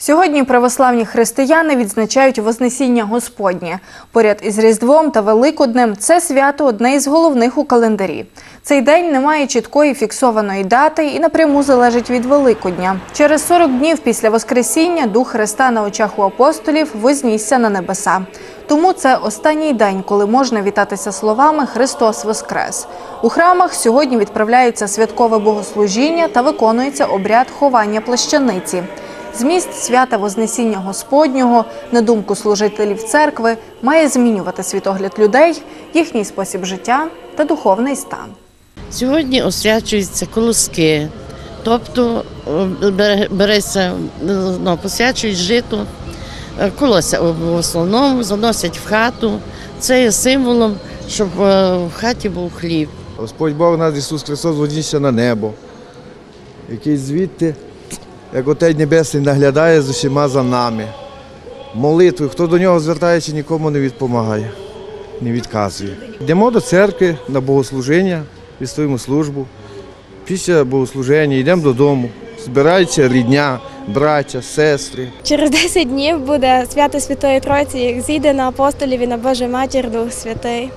Сьогодні православні християни відзначають Вознесіння Господнє. Поряд із Різдвом та Великоднем це свято одне із головних у календарі. Цей день не має чіткої фіксованої дати і напряму залежить від Великодня. Через 40 днів після Воскресіння Дух Христа на очах у апостолів вознісся на небеса. Тому це останній день, коли можна вітатися словами Христос Воскрес. У храмах сьогодні відправляється святкове богослужіння та виконується обряд ховання плащаниці. Зміст свята Вознесіння Господнього, на думку служителів церкви, має змінювати світогляд людей, їхній спосіб життя та духовний стан. Сьогодні освячуються колоски, тобто береться, ну, посвячують жито, е, колося в основному заносять в хату. Це є символом, щоб е, в хаті був хліб. Господь Бог наш Ісус Христос вознісся на небо, який звідти, як Отець Небесний, наглядає з усіма за нами. Молитвою, хто до нього звертається, нікому не відпомагає, не відказує. Йдемо до церкви на богослужіння, відстоїмо службу. Після богослуження йдемо додому, збирається рідня, браття, сестри. Через 10 днів буде свято Святої Тройці, як зійде на апостолів і на Божу Матір Дух Святий.